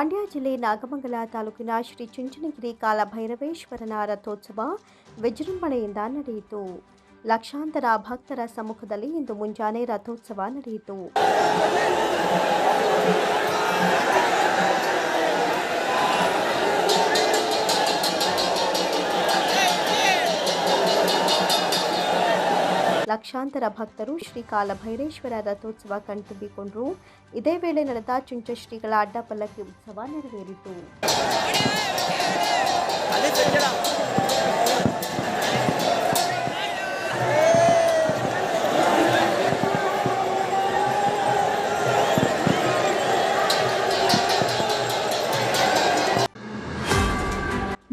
ಮಂಡ್ಯ ಜಿಲ್ಲೆ ನಾಗಮಂಗಲ ತಾಲೂಕಿನ ಶ್ರೀ ಚುಂಚನಗಿರಿ ಕಾಲಭೈರವೇಶ್ವರನ ರಥೋತ್ಸವ ವಿಜೃಂಭಣೆಯಿಂದ ನಡೆಯಿತು. ಲಕ್ಷಾಂತರ ಭಕ್ತರ ಸಮ್ಮುಖದಲ್ಲಿ ಇಂದು ಮುಂಜಾನೆ ರಥೋತ್ಸವ ನಡೆಯಿತು. ಲಕ್ಷಾಂತರ ಭಕ್ತರು ಶ್ರೀ ಕಾಲಭೈರೇಶ್ವರ ರಥೋತ್ಸವ ಕಣ್ತುಂಬಿಕೊಂಡರು. ಇದೇ ವೇಳೆ ನಡೆದ ಚುಂಚ ಶ್ರೀಗಳ ಅಡ್ಡಪಲ್ಲಕ್ಕಿ ಉತ್ಸವ ನೆರವೇರಿತು.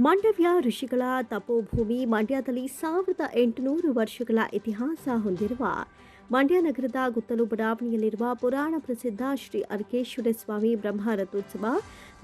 ಮಾಂಡವ್ಯ ಋಷಿಗಳ ತಪೋಭೂಮಿ ಮಂಡ್ಯದಲ್ಲಿ ಸಾವಿರದ ಎಂಟುನೂರು ವರ್ಷಗಳ ಇತಿಹಾಸ ಹೊಂದಿರುವ ಮಂಡ್ಯ ನಗರದ ಗುತ್ತಲು ಬಡಾವಣೆಯಲ್ಲಿರುವ ಪುರಾಣ ಪ್ರಸಿದ್ಧ ಶ್ರೀ ಅರ್ಕೇಶ್ವರ ಸ್ವಾಮಿ ಬ್ರಹ್ಮ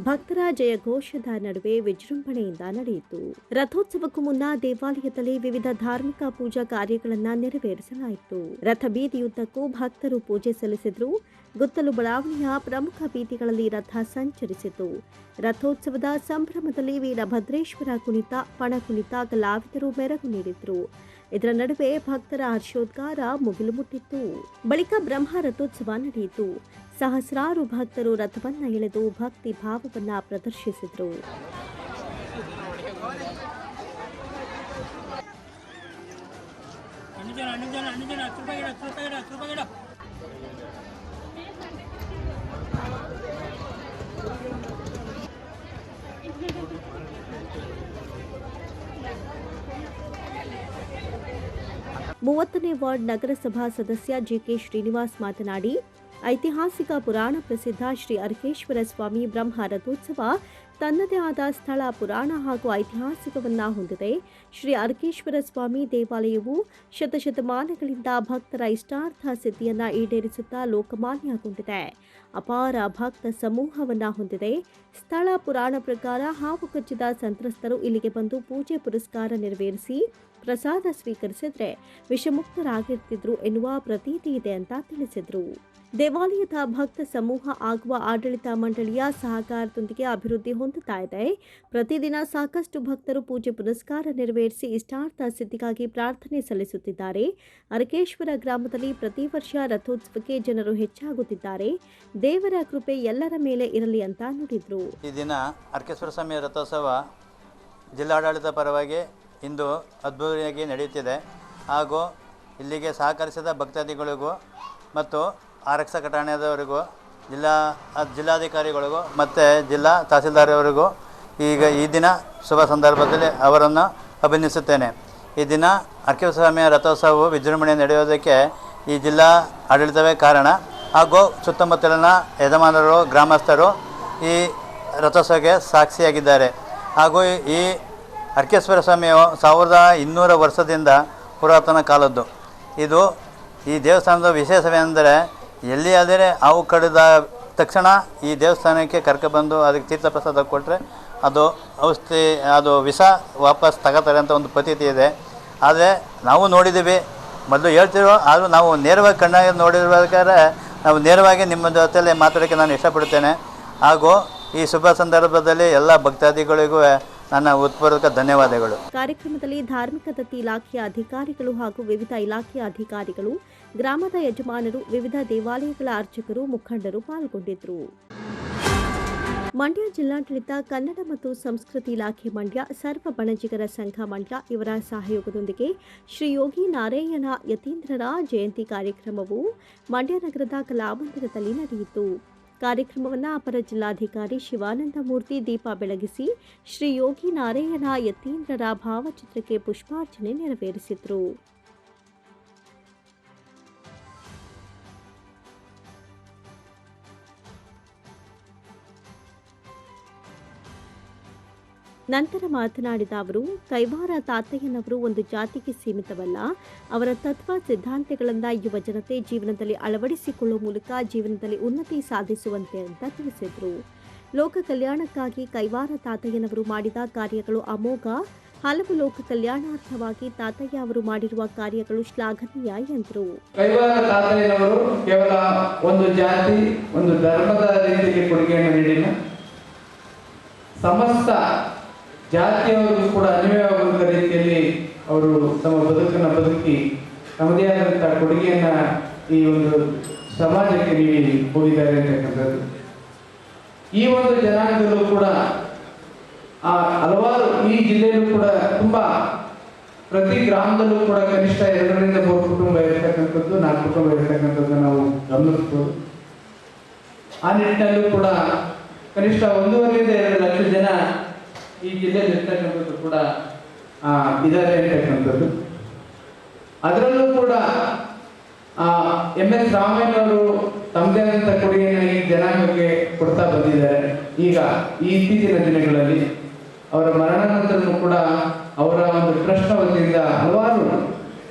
ಭಕ್ತರ ಜಯಘೋಷದ ನಡುವೆ ವಿಜೃಂಭಣೆಯಿಂದ ನಡೆಯಿತು. ರಥೋತ್ಸವಕ್ಕೂ ಮುನ್ನ ದೇವಾಲಯದಲ್ಲಿ ವಿವಿಧ ಧಾರ್ಮಿಕ ಪೂಜಾ ಕಾರ್ಯಗಳನ್ನು ನೆರವೇರಿಸಲಾಯಿತು. ರಥ ಬೀದಿಯುದ್ದಕ್ಕೂ ಭಕ್ತರು ಪೂಜೆ ಸಲ್ಲಿಸಿದ್ರು. ಗುತ್ತಲು ಬಡಾವಣೆಯ ಪ್ರಮುಖ ಬೀದಿಗಳಲ್ಲಿ ರಥ ಸಂಚರಿಸಿತು. ರಥೋತ್ಸವದ ಸಂಭ್ರಮದಲ್ಲಿ ವೀರಭದ್ರೇಶ್ವರ ಕುಣಿತ ಪಣ ಕುಣಿತ ಕಲಾವಿದರು ಮೆರಗು ನೀಡಿದ್ರು. ಇದರ ನಡುವೆ ಭಕ್ತರ ಹರ್ಷೋದ್ಗಾರ ಮುಗಿಲು ಮುಟ್ಟಿತ್ತು ಬಳಿಕ ಬ್ರಹ್ಮ ರಥೋತ್ಸವ ನಡೆಯಿತು. ಸಹಸ್ರಾರು ಭಕ್ತರು ರಥವನ್ನ ಎಳೆದು ಭಕ್ತಿ ಭಾವವನ್ನ ಪ್ರದರ್ಶಿಸಿದರು. ಜನ ಜನ ಜನ ಮೂವತ್ತನೇ ವಾರ್ಡ್ ನಗರಸಭಾ ಸದಸ್ಯ ಜಿಕೆ ಶ್ರೀನಿವಾಸ್ ಮಾತನಾಡಿ, ಐತಿಹಾಸಿಕ ಪುರಾಣ ಪ್ರಸಿದ್ಧ ಶ್ರೀ ಅರ್ಕೇಶ್ವರ ಸ್ವಾಮಿ ಬ್ರಹ್ಮ ರಥೋತ್ಸವ ತನ್ನದೇ ಆದ ಸ್ಥಳ, ಪುರಾಣ ಹಾಗೂ ಐತಿಹಾಸಿಕವನ್ನ ಹೊಂದಿದೆ. ಶ್ರೀ ಅರ್ಕೇಶ್ವರ ಸ್ವಾಮಿ ದೇವಾಲಯವು ಶತಶತಮಾನಗಳಿಂದ ಭಕ್ತರ ಇಷ್ಟಾರ್ಥ ಸಿದ್ಧಿಯನ್ನ ಈಡೇರಿಸುತ್ತಾ ಲೋಕಮಾನ್ಯಗೊಂಡಿದೆ. ಅಪಾರ ಭಕ್ತ ಸಮೂಹವನ್ನ ಹೊಂದಿದೆ. ಸ್ಥಳ ಪುರಾಣ ಪ್ರಕಾರ ಹಾವು ಕಚ್ಚಿದ ಸಂತ್ರಸ್ತರು ಇಲ್ಲಿಗೆ ಬಂದು ಪೂಜೆ ಪುರಸ್ಕಾರ ನೆರವೇರಿಸಿ ಪ್ರಸಾದ ಸ್ವೀಕರಿಸಿದ್ರೆ ವಿಷಮುಕ್ತರಾಗಿರ್ತಿದ್ರು ಎನ್ನುವ ಪ್ರತೀತಿ ಇದೆ ಅಂತ ತಿಳಿಸಿದ್ರು. ದೇವಾಲಯದ ಭಕ್ತ ಸಮೂಹ ಆಗುವ ಆಡಳಿತ ಮಂಡಳಿಯ ಸಹಕಾರದೊಂದಿಗೆ ಅಭಿವೃದ್ಧಿ ಹೊಂದುತ್ತಾ ಇದೆ. ಪ್ರತಿದಿನ ಸಾಕಷ್ಟು ಭಕ್ತರು ಪೂಜೆ ಪುರಸ್ಕಾರ ನೆರವೇರಿಸಿ ಇಷ್ಟಾರ್ಥ ಸಿದ್ಧಿಗಾಗಿ ಪ್ರಾರ್ಥನೆ ಸಲ್ಲಿಸುತ್ತಿದ್ದಾರೆ. ಅರಕೇಶ್ವರ ಗ್ರಾಮದಲ್ಲಿ ಪ್ರತಿ ವರ್ಷ ರಥೋತ್ಸವಕ್ಕೆ ಜನರು ಹೆಚ್ಚಾಗುತ್ತಿದ್ದಾರೆ. ದೇವರ ಕೃಪೆ ಎಲ್ಲರ ಮೇಲೆ ಇರಲಿ ಅಂತ ನುಡಿದ್ರು. ಈ ದಿನ ಅರ್ಕೇಶ್ವರ ಸ್ವಾಮಿ ರಥೋತ್ಸವ ಜಿಲ್ಲಾಡಳಿತ ಪರವಾಗಿ ಇಂದು ಅದ್ಭುತವಾಗಿ ನಡೆಯುತ್ತಿದೆ. ಹಾಗೂ ಇಲ್ಲಿಗೆ ಸಹಕರಿಸಿದ ಭಕ್ತಾದಿಗಳಿಗೂ ಮತ್ತು ಆರಕ್ಷಕ ಠಾಣೆಯವರಿಗೂ ಜಿಲ್ಲಾ, ಜಿಲ್ಲಾಧಿಕಾರಿಗಳಿಗೂ ಮತ್ತು ಜಿಲ್ಲಾ ತಹಸೀಲ್ದಾರವರಿಗೂ ಈಗ ಈ ದಿನ ಶುಭ ಸಂದರ್ಭದಲ್ಲಿ ಅವರನ್ನು ಅಭಿನಂದಿಸುತ್ತೇನೆ. ಈ ದಿನ ಅರ್ಕೇಶ್ವರ ಸ್ವಾಮಿಯ ರಥೋತ್ಸವವು ವಿಜೃಂಭಣೆ ನಡೆಯೋದಕ್ಕೆ ಈ ಜಿಲ್ಲಾ ಆಡಳಿತವೇ ಕಾರಣ. ಹಾಗೂ ಸುತ್ತಮುತ್ತಲಿನ ಯಜಮಾನರು, ಗ್ರಾಮಸ್ಥರು ಈ ರಥೋತ್ಸವಕ್ಕೆ ಸಾಕ್ಷಿಯಾಗಿದ್ದಾರೆ. ಹಾಗೂ ಈ ಅರ್ಕೇಶ್ವರ ಸ್ವಾಮಿ ಸಾವಿರದ ಇನ್ನೂರ ವರ್ಷದಿಂದ ಪುರಾತನ ಕಾಲದ್ದು. ಇದು ಈ ದೇವಸ್ಥಾನದ ವಿಶೇಷವೆಂದರೆ ಎಲ್ಲಿಯಾದರೆ ಹಾವು ಕಡಿದ ತಕ್ಷಣ ಈ ದೇವಸ್ಥಾನಕ್ಕೆ ಕರ್ಕೊಬಂದು ಅದಕ್ಕೆ ತೀರ್ಥಪ್ರಸಾದ ಕೊಟ್ಟರೆ ಅದು ಔಷಧಿ, ಅದು ವಿಷ ವಾಪಸ್ ತಗೋತಾರೆ ಅಂತ ಒಂದು ಪ್ರತೀತಿ ಇದೆ. ಆದರೆ ನಾವು ನೋಡಿದ್ದೀವಿ, ಮೊದಲು ಹೇಳ್ತಿರೋ, ಆದರೂ ನಾವು ನೇರವಾಗಿ ಕಣ್ಣಾಗಿ ನೋಡಿರ್ಬೇಕಾದ್ರೆ ನಾವು ನೇರವಾಗಿ ನಿಮ್ಮ ಜೊತೆಯಲ್ಲಿ ಮಾತಾಡೋಕ್ಕೆ ನಾನು ಇಷ್ಟಪಡ್ತೇನೆ. ಹಾಗೂ ಈ ಶುಭ ಸಂದರ್ಭದಲ್ಲಿ ಎಲ್ಲ ಭಕ್ತಾದಿಗಳಿಗೂ ನನ್ನ ಉತ್ಪೂರ್ವಕ ಧನ್ಯವಾದಗಳು. ಕಾರ್ಯಕ್ರಮದಲ್ಲಿ ಧಾರ್ಮಿಕ ದತ್ತಿ ಇಲಾಖೆಯ ಅಧಿಕಾರಿಗಳು ಹಾಗೂ ವಿವಿಧ ಇಲಾಖೆಯ ಅಧಿಕಾರಿಗಳು, ಗ್ರಾಮದ ಯಜಮಾನರು, ವಿವಿಧ ದೇವಾಲಯಗಳ ಅರ್ಚಕರು, ಮುಖಂಡರು ಪಾಲ್ಗೊಂಡಿದ್ದರು. ಮಂಡ್ಯ ಜಿಲ್ಲಾಡಳಿತ, ಕನ್ನಡ ಮತ್ತು ಸಂಸ್ಕೃತಿ ಇಲಾಖೆ ಮಂಡ್ಯ, ಸರ್ವ ಬಣಜಿಗರ ಸಂಘ ಮಂಡ್ಯ ಇವರ ಸಹಯೋಗದೊಂದಿಗೆ ಶ್ರೀ ಯೋಗಿ ನಾರಾಯಣ ಯತೀಂದ್ರರ ಜಯಂತಿ ಕಾರ್ಯಕ್ರಮವು ಮಂಡ್ಯ ನಗರದ ಕಲಾಮಂದಿರದಲ್ಲಿ ನಡೆಯಿತು. ಕಾರ್ಯಕ್ರಮವನ್ನು ಅಪರ ಜಿಲ್ಲಾಧಿಕಾರಿ ಶಿವಾನಂದ ಮೂರ್ತಿ ದೀಪ ಬೆಳಗಿಸಿ ಶ್ರೀ ಯೋಗಿ ನಾರಾಯಣ ಯತೀಂದ್ರರ ಭಾವಚಿತ್ರಕ್ಕೆ ಪುಷ್ಪಾರ್ಚನೆ ನೆರವೇರಿಸಿದರು. ನಂತರ ಮಾತನಾಡಿದ ಅವರು ಕೈವಾರ ತಾತಯ್ಯನವರು ಒಂದು ಜಾತಿಗೆ ಸೀಮಿತವಲ್ಲ. ಅವರ ತತ್ವ ಸಿದ್ಧಾಂತಗಳನ್ನು ಯುವ ಜನತೆ ಜೀವನದಲ್ಲಿ ಅಳವಡಿಸಿಕೊಳ್ಳುವ ಮೂಲಕ ಜೀವನದಲ್ಲಿ ಉನ್ನತಿ ಸಾಧಿಸುವಂತೆ ಅಂತ ತಿಳಿಸಿದರು. ಲೋಕ ಕಲ್ಯಾಣಕ್ಕಾಗಿ ಕೈವಾರ ತಾತಯ್ಯನವರು ಮಾಡಿದ ಕಾರ್ಯಗಳು ಅಮೋಘ. ಹಲವು ಲೋಕ ಕಲ್ಯಾಣಾರ್ಥವಾಗಿ ತಾತಯ್ಯ ಅವರು ಮಾಡಿರುವ ಕಾರ್ಯಗಳು ಶ್ಲಾಘನೀಯ ಎಂದರು. ಕೈವಾರ ತಾತಯ್ಯನವರು ಕೇವಲ ಒಂದು ಜಾತಿ, ಒಂದು ಧರ್ಮದ ರೀತಿಗೆ ಕೊಡುಗೆಯನ್ನು ನೀಡಿಲ್ಲ. ಸಮಸ್ತ ಜಾತಿಯವರು ಕೂಡ ಅನ್ವಯವಾಗುವಂಥ ರೀತಿಯಲ್ಲಿ ಅವರು ತಮ್ಮ ಬದುಕನ್ನು ಬದುಕಿ ತಮ್ಮದೇ ಆದಂಥ ಕೊಡುಗೆಯನ್ನ ಈ ಒಂದು ಸಮಾಜಕ್ಕೆ ನೀಡಿ ಹೋಗಿದ್ದಾರೆ ಅಂತಕ್ಕಂಥದ್ದು ಈ ಒಂದು ಜನಾಂಗದಲ್ಲೂ ಕೂಡ ಆ ಹಲವಾರು ಈ ಜಿಲ್ಲೆಯಲ್ಲೂ ಕೂಡ ತುಂಬಾ ಪ್ರತಿ ಗ್ರಾಮದಲ್ಲೂ ಕೂಡ ಕನಿಷ್ಠ ಎರಡರಿಂದ ಮೂರು ಕುಟುಂಬ ಇರತಕ್ಕಂಥದ್ದು, ನಾಲ್ಕು ಕುಟುಂಬ ಇರತಕ್ಕಂಥದ್ದು ನಾವು ಗಮನಿಸ್ಬೋದು. ಆ ನಿಟ್ಟಿನಲ್ಲೂ ಕೂಡ ಕನಿಷ್ಠ ಒಂದೂವರೆಯಿಂದ ಎರಡು ಲಕ್ಷ ಜನ ಈ ಜಿಲ್ಲೆಯಲ್ಲಿ ಇರ್ತಕ್ಕಂಥದ್ದು ಕೂಡ ಆ, ಇದ್ದಾರೆ ಅಂತಕ್ಕಂಥದ್ದು ಅದರಲ್ಲೂ ಕೂಡ ಎಂ ಎಸ್ ರಾಮಯ್ಯನವರು ತಮ್ಮದೇ ಆದಂಥ ಕೊಡುಗೆಯನ್ನು ಈ ಜನಾಂಗಕ್ಕೆ ಕೊಡ್ತಾ ಬಂದಿದ್ದಾರೆ. ಈಗ ಈ ಇತ್ತೀಚಿನ ದಿನಗಳಲ್ಲಿ ಅವರ ಮರಣಾನಂತರನೂ ಕೂಡ ಅವರ ಒಂದು ಟ್ರಸ್ಟ್ ವತಿಯಿಂದ ಹಲವಾರು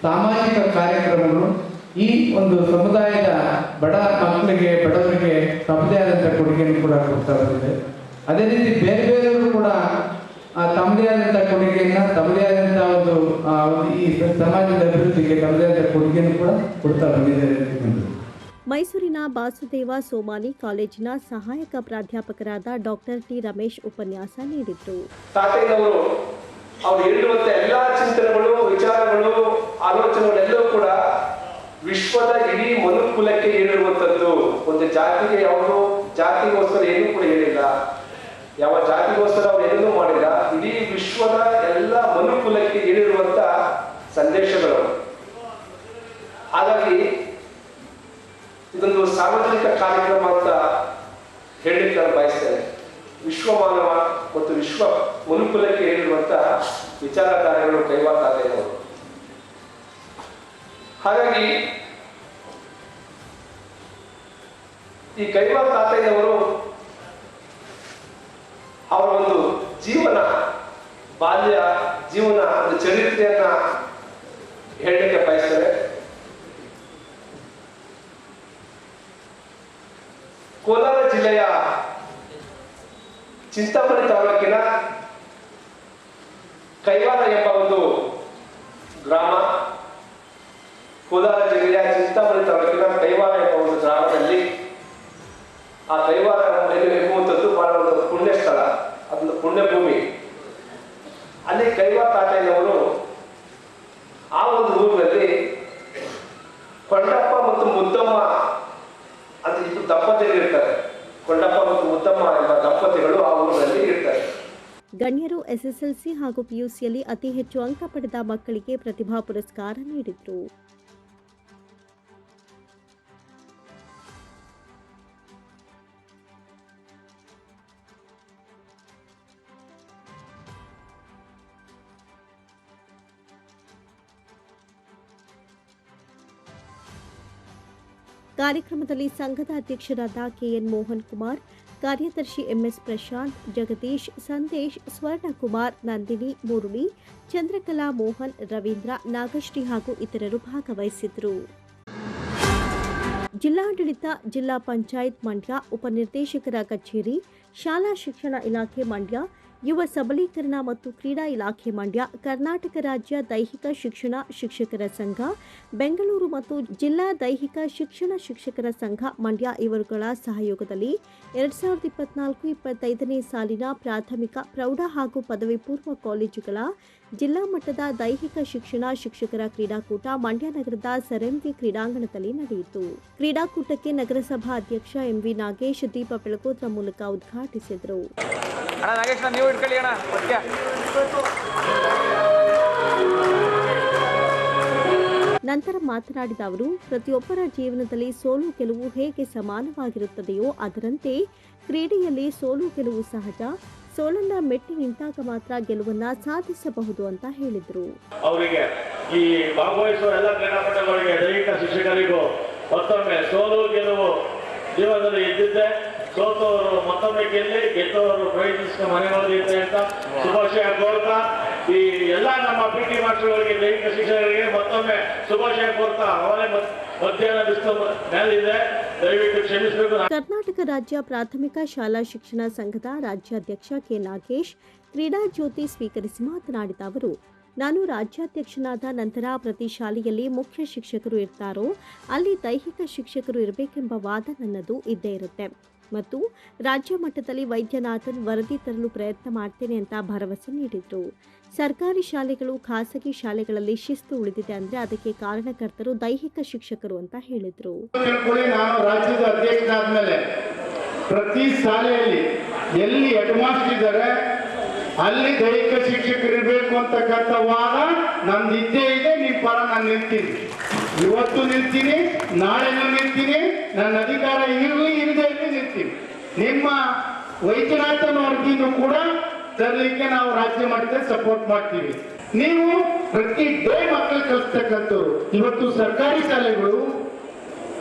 ಸಾಮಾಜಿಕ ಕಾರ್ಯಕ್ರಮಗಳು ಈ ಒಂದು ಸಮುದಾಯದ ಬಡ ಮಕ್ಕಳಿಗೆ ಬಡವರಿಗೆ ತಮ್ಮದೇ ಆದಂಥ ಕೊಡುಗೆಯನ್ನು ಕೂಡ ಕೊಡ್ತಾ ಬಂದಿದೆ. ಅದೇ ರೀತಿ ಬೇರೆ ಬೇರೆಯವರು ಕೂಡ ತಮ್ಮದೇ ಆದಂಥ ಕೊಡುಗೆಯನ್ನ ತಮ್ಮದೇ ಆದಂಥ ಒಂದು ಈ ಸಮಾಜದ ಅಭಿವೃದ್ಧಿಗೆ ತಮ್ಮದೇ ಆದ ಕೊಡುಗೆಯನ್ನು ಕೂಡ ಕೊಡ್ತಾ ಬಂದಿದ್ದಾರೆ ಮೈಸೂರಿನ ಬಾಸುದೇವ ಸೋಮಾನಿ ಕಾಲೇಜಿನ ಸಹಾಯಕ ಪ್ರಾಧ್ಯಾಪಕರಾದ ಡಾಕ್ಟರ್ ಟಿ ರಮೇಶ್ ಉಪನ್ಯಾಸ ನೀಡಿದ್ರು. ತಾತಯ್ಯನವರು ಅವರು ಹೇಳಿರುವಂತ ಎಲ್ಲಾ ಚಿಂತನೆಗಳು ವಿಚಾರಗಳು ಆಲೋಚನೆಗಳೆಲ್ಲವೂ ಕೂಡ ವಿಶ್ವದ ಇಡೀ ಮನುಕುಲಕ್ಕೆ ಹೇಳಿರುವಂತದ್ದು ಒಂದು ಜಾತಿಗೆ ಯಾವುದು ಜಾತಿಗೋಸ್ಕರ ಏನು ಕೂಡ ಹೇಳಿಲ್ಲ ಯಾವ ಜಾತಿಗೋಸ್ಕರ ಅವ್ರು ಏನನ್ನೂ ಮಾಡಿಲ್ಲ, ಇಡೀ ವಿಶ್ವದ ಎಲ್ಲ ಮನುಕುಲಕ್ಕೆ ಹೇಳಿರುವಂತ ಸಂದೇಶಗಳು. ಹಾಗಾಗಿ ಇದೊಂದು ಸಾರ್ವಜನಿಕ ಕಾರ್ಯಕ್ರಮ ಅಂತ ಹೇಳಲಿಕ್ಕೆ ನಾನು ಬಯಸ್ತೇನೆ. ವಿಶ್ವಮಾನವ ಮತ್ತು ವಿಶ್ವ ಮನುಕುಲಕ್ಕೆ ಹೇಳಿರುವಂತ ವಿಚಾರಧಾರೆಗಳು ಕೈವಾತಾತೆಯವರು ಹಾಗಾಗಿ ಈ ಕೈವಾ ತಾತಯ್ಯನವರು ಅವರ ಒಂದು ಜೀವನ, ಬಾಲ್ಯ ಜೀವನ, ಒಂದು ಚರಿತ್ರೆಯನ್ನ ಹೇಳಲಿಕ್ಕೆ ಬಯಸ್ತಾರೆ ಕೋಲಾರ ಜಿಲ್ಲೆಯ ಚಿಂತಾಮಣಿ ತಾಲೂಕಿನ ಕೈವಾರ ಎಂಬ ಒಂದು ಗ್ರಾಮ, ಕೋಲಾರ ಜಿಲ್ಲೆಯ ಚಿಂತಾಮಣಿ ತಾಲೂಕಿನ ಕೈವಾರ ಎಂಬ ಒಂದು ಗ್ರಾಮದಲ್ಲಿ ಆ ಕೈವಾರ ಎಂಬುವಂಥದ್ದು ಬಹಳ ಒಂದು ಪುಣ್ಯ ಸ್ಥಳ ಅದೊಂದು ಪುಣ್ಯ ಭೂಮಿ ಅಲ್ಲಿ ಕೈವಾ ತಾತಯ್ಯನವರು ಆ ಒಂದು ಊರಿನಲ್ಲಿ ಕೊಂಡಪ್ಪ ಮತ್ತು ಮುದ್ದಮ್ಮ ಅಂತ ಇಬ್ಬರು ದಂಪತಿಗಳು ಇರ್ತಾರೆ. ಕೊಂಡಪ್ಪ ಮತ್ತು ಮುದ್ದಮ್ಮ ಎಂಬ ದಂಪತಿಗಳು ಆ ಊರಿನಲ್ಲಿ ಇರ್ತಾರೆ. ಗಣ್ಯರು ಎಸ್ಎಸ್ಎಲ್ಸಿ ಹಾಗೂ ಪಿಯುಸಿಯಲ್ಲಿ ಅತಿ ಹೆಚ್ಚು ಅಂಕ ಪಡೆದ ಮಕ್ಕಳಿಗೆ ಪ್ರತಿಭಾ ಪುರಸ್ಕಾರ ನೀಡಿದರು. ಕಾರ್ಯಕ್ರಮದಲ್ಲಿ ಸಂಘದ ಅಧ್ಯಕ್ಷರಾದ ಕೆಎನ್ ಮೋಹನ್ ಕುಮಾರ್, ಕಾರ್ಯದರ್ಶಿ ಎಂಎಸ್ ಪ್ರಶಾಂತ್, ಜಗದೀಶ್, ಸಂದೇಶ್ ಸ್ವರ್ಣಕುಮಾರ್ ನಂದಿನಿ, ಮುರುಳಿ, ಚಂದ್ರಕಲಾ ಮೋಹನ್, ರವೀಂದ್ರ, ನಾಗಶ್ರೀ ಹಾಗೂ ಇತರರು ಭಾಗವಹಿಸಿದ್ದರು. ಜಿಲ್ಲಾಡಳಿತ, ಜಿಲ್ಲಾ ಪಂಚಾಯತ್ ಮಂಡ್ಯ ಉಪನಿರ್ದೇಶಕರ ಕಚೇರಿ, ಶಾಲಾ ಶಿಕ್ಷಣ ಇಲಾಖೆ ಮಂಡ್ಯ ಯುವ ಸಬಲೀಕರಣ ಮತ್ತು ಕ್ರೀಡಾ ಇಲಾಖೆ ಮಂಡ್ಯ, ಕರ್ನಾಟಕ ರಾಜ್ಯ ದೈಹಿಕ ಶಿಕ್ಷಣ ಶಿಕ್ಷಕರ ಸಂಘ, ಬೆಂಗಳೂರು ಮತ್ತು ಜಿಲ್ಲಾ ದೈಹಿಕ ಶಿಕ್ಷಣ ಶಿಕ್ಷಕರ ಸಂಘ ಮಂಡ್ಯ ಇವರುಗಳ ಸಹಯೋಗದಲ್ಲಿ ಎರಡ್ ಸಾವಿರದ ಇಪ್ಪತ್ನಾಲ್ಕು ಇಪ್ಪತ್ತೈದನೇ ಸಾಲಿನ ಪ್ರಾಥಮಿಕ ಪ್ರೌಢ ಹಾಗೂ ಪದವಿ ಪೂರ್ವ ಕಾಲೇಜುಗಳ ಜಿಲ್ಲಾ ಮಟ್ಟದ ದೈಹಿಕ ಶಿಕ್ಷಣ ಶಿಕ್ಷಕರ ಕ್ರೀಡಾಕೂಟ ಮಂಡ್ಯ ನಗರದ ಸರಂಗಿ ಕ್ರೀಡಾಂಗಣದಲ್ಲಿ ನಡೆಯಿತು. ಕ್ರೀಡಾಕೂಟಕ್ಕೆ ನಗರಸಭಾ ಅಧ್ಯಕ್ಷ ಎಂವಿ ನಾಗೇಶ್ ದೀಪ ಬೆಳಗೋದ್ರ ಮೂಲಕ ಉದ್ಘಾಟಿಸಿದರು. ನೀವು ಅಣ್ಣ ನಂತರ ಮಾತನಾಡಿದ ಅವರು ಪ್ರತಿಯೊಬ್ಬರ ಜೀವನದಲ್ಲಿ ಸೋಲು ಗೆಲುವು ಹೇಗೆ ಸಮಾನವಾಗಿರುತ್ತದೆಯೋ ಅದರಂತೆ ಕ್ರೀಡೆಯಲ್ಲಿ ಸೋಲು ಗೆಲುವು ಸಹಜ ಸೋಲನ್ನ ಮೆಟ್ಟಿ ನಿಂತಾಗ ಮಾತ್ರ ಗೆಲುವನ್ನ ಸಾಧಿಸಬಹುದು ಅಂತ ಹೇಳಿದ್ರು. ಅವರಿಗೆ ಈ ಭಾಗವಹಿಸುವ ಎಲ್ಲ ಕ್ರೀಡಾಪಟುಗಳಿಗೆ ದೈಹಿಕ ಶಿಕ್ಷಕರಿಗೂ ಮತ್ತೊಮ್ಮೆ ಸೋಲು ಗೆಲುವು ಜೀವನದಲ್ಲಿ ಇದ್ದಿದ್ದೆ ಸೋತವರು ಮತ್ತೊಮ್ಮೆ ಗೆಲ್ಲಿ ಗೆದ್ದವರು ಪ್ರಯತ್ನಿಸಿದ ಮನೆ ಹೋಗಿದ್ದೆ ಅಂತ ಶುಭಾಶಯ ಕೋರ್ತಾ ಈ ಎಲ್ಲ ನಮ್ಮ ಪಿ ಟಿ ಮಾಸ್ಟರ್ಗಳಿಗೆ ದೈಹಿಕ ಶಿಕ್ಷಕರಿಗೆ ಮತ್ತೊಮ್ಮೆ ಶುಭಾಶಯ ಕೋರ್ತಾ ಅವರೇ ಮಧ್ಯಾಹ್ನ ಬಿಸಿಲು ಮೇಲಿದೆ. ದಯವಿಟ್ಟು ಕ್ಷಮಿಸಬೇಕು. ಕರ್ನಾಟಕ ರಾಜ್ಯ ಪ್ರಾಥಮಿಕ ಶಾಲಾ ಶಿಕ್ಷಣ ಸಂಘದ ರಾಜ್ಯಾಧ್ಯಕ್ಷ ಕೆ. ನಾಗೇಶ್ ಕ್ರೀಡಾ ಜ್ಯೋತಿ ಸ್ವೀಕರಿಸಿ ಮಾತನಾಡಿದ ಅವರು ನಾನು ರಾಜ್ಯಾಧ್ಯಕ್ಷನಾದ ನಂತರ ಪ್ರತಿ ಶಾಲೆಯಲ್ಲಿ ಮುಖ್ಯ ಶಿಕ್ಷಕರು ಇರ್ತಾರೋ ಅಲ್ಲಿ ದೈಹಿಕ ಶಿಕ್ಷಕರು ಇರಬೇಕೆಂಬ ವಾದ ನನ್ನದು ಇದ್ದೇ ಇರುತ್ತೆ. ಮತ್ತು ರಾಜ್ಯ ಮಟ್ಟದಲ್ಲಿ ವೈದ್ಯನಾಥನ್ ವರದಿ ತರಲು ಪ್ರಯತ್ನ ಮಾಡ್ತೇನೆ ಅಂತ ಭರವಸೆ ನೀಡಿದರು. ಸರ್ಕಾರಿ ಶಾಲೆಗಳು ಖಾಸಗಿ ಶಾಲೆಗಳಲ್ಲಿ ಶಿಸ್ತು ಉಳಿದಿದೆ ಅಂದರೆ ಅದಕ್ಕೆ ಕಾರಣಕರ್ತರು ದೈಹಿಕ ಶಿಕ್ಷಕರು ಅಂತ ಹೇಳಿದರು. ನಾನು ಪ್ರತಿ ಶಾಲೆಯಲ್ಲಿ ಎಲ್ಲಿ ಇದ್ದಾರೆ, ಅಲ್ಲಿ ದೈಹಿಕ ಶಿಕ್ಷಕರು ಇರಬೇಕು ಅಂತಕ್ಕಂಥ ವಾದ ನಮ್ದು ಇದ್ದೇ ಇದೆ. ನೀವು ಪರ, ನಾನು ನಿಲ್ತೀನಿ ಇವತ್ತು ನಿಲ್ತೀನಿ ನಾಳೆನೂ ನಿಲ್ತೀನಿ ನನ್ನ ಅಧಿಕಾರ ಇರಲಿ, ಇರದೇ ಇರಲಿ ನಿಲ್ತೀನಿ ನಿಮ್ಮ ವೈದ್ಯನಾಥನ ವರದಿನೂ ಕೂಡ ತರಲಿಕ್ಕೆ ನಾವು ರಾಜ್ಯ ಮಟ್ಟದಲ್ಲಿ ಸಪೋರ್ಟ್ ಮಾಡ್ತೀವಿ. ನೀವು ಪ್ರತಿ ಡೇ ಮಕ್ಕಳು ಕಲಿಸ್ತಕ್ಕಂಥವ್ರು ಇವತ್ತು ಸರ್ಕಾರಿ ಶಾಲೆಗಳು,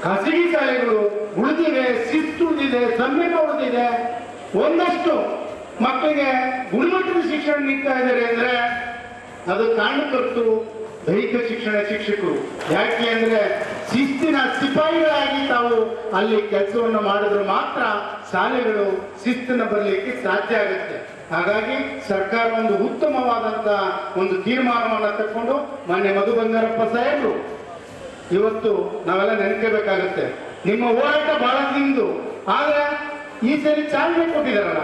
ಖಾಸಗಿ ಶಾಲೆಗಳು ಉಳಿದಿವೆ, ಶಿಸ್ತು ಉಳಿದಿದೆ, ಸಂಯಮ ಉಳಿದಿದೆ. ಒಂದಷ್ಟು ಮಕ್ಕಳಿಗೆ ಗುಣಮಟ್ಟದ ಶಿಕ್ಷಣ ನೀಡ್ತಾ ಇದ್ದಾರೆ ಅಂದ್ರೆ ಅದು ಕಾರಣಕರ್ತರು ದೈಹಿಕ ಶಿಕ್ಷಣ ಶಿಕ್ಷಕರು ಯಾಕೆ ಅಂದ್ರೆ ಶಿಸ್ತಿನ ಸಿಪಾಯಿಗಳಾಗಿ ತಾವು ಅಲ್ಲಿ ಕೆಲಸವನ್ನು ಮಾಡಿದ್ರೆ ಮಾತ್ರ ಶಾಲೆಗಳು ಶಿಸ್ತಿನ ಬರಲಿಕ್ಕೆ ಸಾಧ್ಯ ಆಗುತ್ತೆ. ಹಾಗಾಗಿ ಸರ್ಕಾರ ಒಂದು ಉತ್ತಮವಾದಂತ ಒಂದು ತೀರ್ಮಾನವನ್ನು ತಕೊಂಡು ಮಾನ್ಯ ಮಧು ಬಂಗಾರಪ್ಪ ಸಾಹೇಬರು, ಇವತ್ತು ನಾವೆಲ್ಲ ನೆನಕಬೇಕಾಗುತ್ತೆ ನಿಮ್ಮ ಹೋರಾಟ ಬಹಳ ನಿಮ್ದು, ಆದ್ರೆ ಈ ಸರಿ ಚಾಲನೆ ಕೊಟ್ಟಿದಾರಲ್ಲ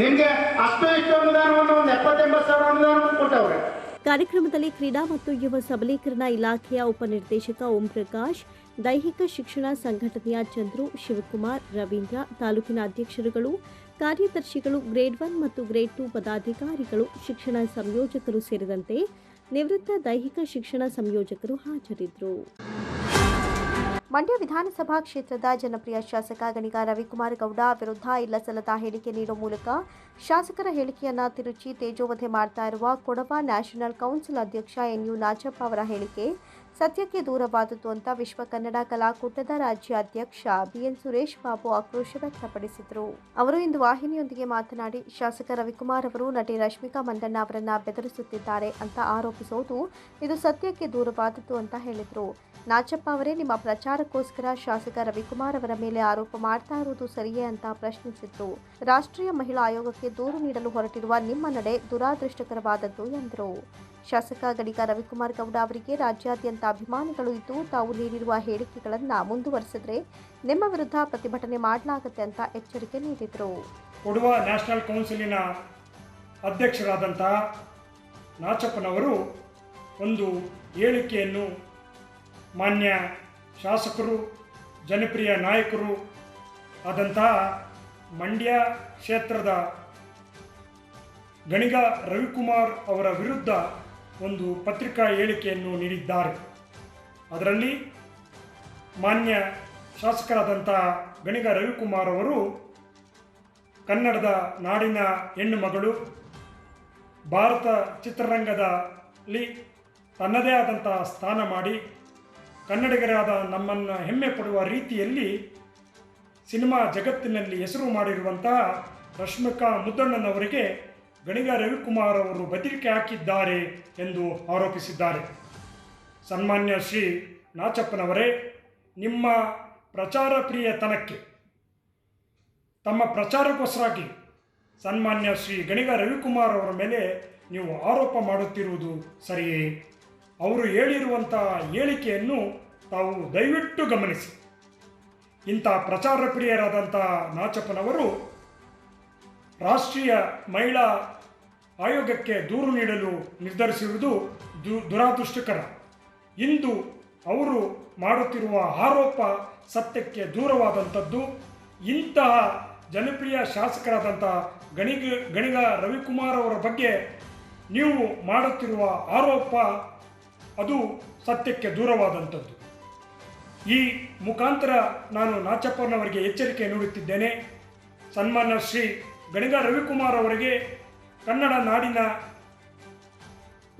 ನಿಮ್ಗೆ ಅಷ್ಟು ಇಷ್ಟು ಅನುದಾನವನ್ನು ಒಂದು ಎಪ್ಪತ್ತೆಂಬತ್ತು ಸಾವಿರ ಅನುದಾನವನ್ನು ಕೊಟ್ಟವ್ರೆ. ಕಾರ್ಯಕ್ರಮದಲ್ಲಿ ಕ್ರೀಡಾ ಮತ್ತು ಯುವ ಸಬಲೀಕರಣ ಇಲಾಖೆಯ ಉಪನಿರ್ದೇಶಕ ಓಂ ಪ್ರಕಾಶ್ ದೈಹಿಕ ಶಿಕ್ಷಣ ಸಂಘಟನೆಯ ಚಂದ್ರು ಶಿವಕುಮಾರ್, ರವೀಂದ್ರ ತಾಲೂಕಿನ ಅಧ್ಯಕ್ಷರುಗಳು, ಕಾರ್ಯದರ್ಶಿಗಳು ಗ್ರೇಡ್ ಒನ್ ಮತ್ತು ಗ್ರೇಡ್ ಟು ಪದಾಧಿಕಾರಿಗಳು, ಶಿಕ್ಷಣ ಸಂಯೋಜಕರು ಸೇರಿದಂತೆ ನಿವೃತ್ತ ದೈಹಿಕ ಶಿಕ್ಷಣ ಸಂಯೋಜಕರು ಹಾಜರಿದ್ದರು. ಮಂಡ್ಯ ವಿಧಾನಸಭಾ ಕ್ಷೇತ್ರದ ಜನಪ್ರಿಯ ಶಾಸಕ ಗಣಿಗ ರವಿಕುಮಾರ್ ಗೌಡ ವಿರುದ್ಧ ಇಲ್ಲಸಲ್ಲದ ಹೇಳಿಕೆ ನೀಡುವ ಮೂಲಕ ಶಾಸಕರ ಹೇಳಿಕೆಯನ್ನ ತಿರುಚಿ ತೇಜೋವಧೆ ಮಾಡ್ತಾ ಇರುವ ಕೊಡವ ನ್ಯಾಷನಲ್ ಕೌನ್ಸಿಲ್ ಅಧ್ಯಕ್ಷ ಎನ್ ಯು ನಾಚಪ್ಪ ಅವರ ಹೇಳಿಕೆ ಸತ್ಯಕ್ಕೆ ದೂರವಾದದ್ದು ಅಂತ ವಿಶ್ವ ಕನ್ನಡ ಕಲಾಕೂಟದ ರಾಜ್ಯಾಧ್ಯಕ್ಷ ಬಿಎನ್ ಸುರೇಶ್ ಬಾಬು ಆಕ್ರೋಶ ವ್ಯಕ್ತಪಡಿಸಿದರು. ಅವರು ಇಂದು ವಾಹಿನಿಯೊಂದಿಗೆ ಮಾತನಾಡಿ, ಶಾಸಕ ರವಿಕುಮಾರ್ ಅವರು ನಟಿ ರಶ್ಮಿಕಾ ಮಂದಣ್ಣ ಅವರನ್ನ ಬೆದರಿಸುತ್ತಿದ್ದಾರೆ ಅಂತ ಆರೋಪಿಸೋದು ಇದು ಸತ್ಯಕ್ಕೆ ದೂರವಾದದ್ದು ಅಂತ ಹೇಳಿದರು. ನಾಚಪ್ಪ ಅವರೇ ನಿಮ್ಮ ಪ್ರಚಾರಕ್ಕೋಸ್ಕರ ಶಾಸಕ ರವಿಕುಮಾರ್ ಅವರ ಮೇಲೆ ಆರೋಪ ಮಾಡ್ತಾ ಇರುವುದು ಸರಿಯೇ ಅಂತ ಪ್ರಶ್ನಿಸಿದ್ರು. ರಾಷ್ಟ್ರೀಯ ಮಹಿಳಾ ಆಯೋಗಕ್ಕೆ ದೂರು ನೀಡಲು ಹೊರಟಿರುವ ನಿಮ್ಮ ನಡೆ ದುರಾದೃಷ್ಟಕರವಾದದ್ದು ಎಂದರು. ಶಾಸಕ ಗಡಿಗ ರವಿಕುಮಾರ್ ಗೌಡ ಅವರಿಗೆ ರಾಜ್ಯಾದ್ಯಂತ ಅಭಿಮಾನಿಗಳು ಇದ್ದು ತಾವು ನೀಡಿರುವ ಹೇಳಿಕೆಗಳನ್ನು ಮುಂದುವರೆಸಿದ್ರೆ ನಿಮ್ಮ ವಿರುದ್ಧ ಪ್ರತಿಭಟನೆ ಮಾಡಲಾಗುತ್ತೆ ಅಂತ ಎಚ್ಚರಿಕೆ ನೀಡಿದರು. ಕೊಡುವ ನ್ಯಾಷನಲ್ ಕೌನ್ಸಿಲಿನ ಅಧ್ಯಕ್ಷರಾದಂತಹ ನಾಚಪ್ಪನವರು ಒಂದು ಹೇಳಿಕೆಯನ್ನು ಮಾನ್ಯ ಶಾಸಕರು, ಜನಪ್ರಿಯ ನಾಯಕರು ಆದಂತಹ ಮಂಡ್ಯ ಕ್ಷೇತ್ರದ ಗಣಿಗ ರವಿಕುಮಾರ್ ಅವರ ವಿರುದ್ಧ ಒಂದು ಪತ್ರಿಕಾ ಹೇಳಿಕೆಯನ್ನು ನೀಡಿದ್ದಾರೆ. ಅದರಲ್ಲಿ ಮಾನ್ಯ ಶಾಸಕರಾದಂಥ ಗಣಿಗ ರವಿಕುಮಾರ್ ಅವರು, ಕನ್ನಡದ ನಾಡಿನ ಹೆಣ್ಣು ಮಗಳು, ಭಾರತ ಚಿತ್ರರಂಗದಲ್ಲಿ ತನ್ನದೇ ಆದಂತಹ ಸ್ಥಾನ ಮಾಡಿ, ಕನ್ನಡಿಗರಾದ ನಮ್ಮನ್ನು ಹೆಮ್ಮೆ ಪಡುವ ರೀತಿಯಲ್ಲಿ ಸಿನಿಮಾ ಜಗತ್ತಿನಲ್ಲಿ ಹೆಸರು ಮಾಡಿರುವಂತಹ ರಶ್ಮಿಕಾ ಮುದ್ದಣ್ಣನವರಿಗೆ ಗಣಿಗ ರವಿಕುಮಾರ್ ಅವರು ಬೆದರಿಕೆ ಹಾಕಿದ್ದಾರೆ ಎಂದು ಆರೋಪಿಸಿದ್ದಾರೆ. ಸನ್ಮಾನ್ಯ ಶ್ರೀ ನಾಚಪ್ಪನವರೇ, ನಿಮ್ಮ ಪ್ರಚಾರ ಪ್ರಿಯತನಕ್ಕೆ, ತಮ್ಮ ಪ್ರಚಾರಕ್ಕೋಸ್ಕರಾಗಿ ಸನ್ಮಾನ್ಯ ಶ್ರೀ ಗಣಿಗ ರವಿಕುಮಾರ್ ಅವರ ಮೇಲೆ ನೀವು ಆರೋಪ ಮಾಡುತ್ತಿರುವುದು ಸರಿಯೇ? ಅವರು ಹೇಳಿರುವಂಥ ಹೇಳಿಕೆಯನ್ನು ತಾವು ದಯವಿಟ್ಟು ಗಮನಿಸಿ. ಇಂಥ ಪ್ರಚಾರ ಪ್ರಿಯರಾದಂಥ ನಾಚಪ್ಪನವರು ರಾಷ್ಟ್ರೀಯ ಮಹಿಳಾ ಆಯೋಗಕ್ಕೆ ದೂರು ನೀಡಲು ನಿರ್ಧರಿಸಿರುವುದು ದು, ದುರಾದೃಷ್ಟಕರ. ಇಂದು ಅವರು ಮಾಡುತ್ತಿರುವ ಆರೋಪ ಸತ್ಯಕ್ಕೆ ದೂರವಾದಂಥದ್ದು, ಇಂತಹ ಜನಪ್ರಿಯ ಶಾಸಕರಾದಂಥ ಗಣಿಗ ಗಣಿಗ ರವಿಕುಮಾರ್ ಅವರ ಬಗ್ಗೆ ನೀವು ಮಾಡುತ್ತಿರುವ ಆರೋಪ ಅದು ಸತ್ಯಕ್ಕೆ ದೂರವಾದಂಥದ್ದು. ಈ ಮುಖಾಂತರ ನಾನು ನಾಚಪ್ಪನವರಿಗೆ ಎಚ್ಚರಿಕೆ ನೀಡುತ್ತಿದ್ದೇನೆ. ಸನ್ಮಾನ್ಯ ಶ್ರೀ ಗಣಿಗ ರವಿಕುಮಾರ್ ಅವರಿಗೆ ಕನ್ನಡ ನಾಡಿನ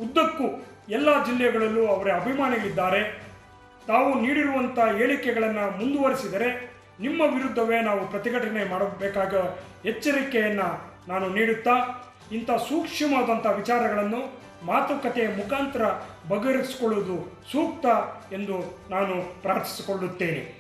ಉದ್ದಕ್ಕೂ ಎಲ್ಲ ಜಿಲ್ಲೆಗಳಲ್ಲೂ ಅವರ ಅಭಿಮಾನಿಗಳಿದ್ದಾರೆ. ತಾವು ನೀಡಿರುವಂಥ ಹೇಳಿಕೆಗಳನ್ನು ಮುಂದುವರಿಸಿದರೆ ನಿಮ್ಮ ವಿರುದ್ಧವೇ ನಾವು ಪ್ರತಿಭಟನೆ ಮಾಡಬೇಕಾಗ ಎಚ್ಚರಿಕೆಯನ್ನು ನಾನು ನೀಡುತ್ತಾ, ಇಂಥ ಸೂಕ್ಷ್ಮವಾದಂಥ ವಿಚಾರಗಳನ್ನು ಮಾತುಕತೆಯ ಮುಖಾಂತರ ಬಗೆಹರಿಸಿಕೊಳ್ಳುವುದು ಸೂಕ್ತ ಎಂದು ನಾನು ಪ್ರಾರ್ಥಿಸಿಕೊಳ್ಳುತ್ತೇನೆ.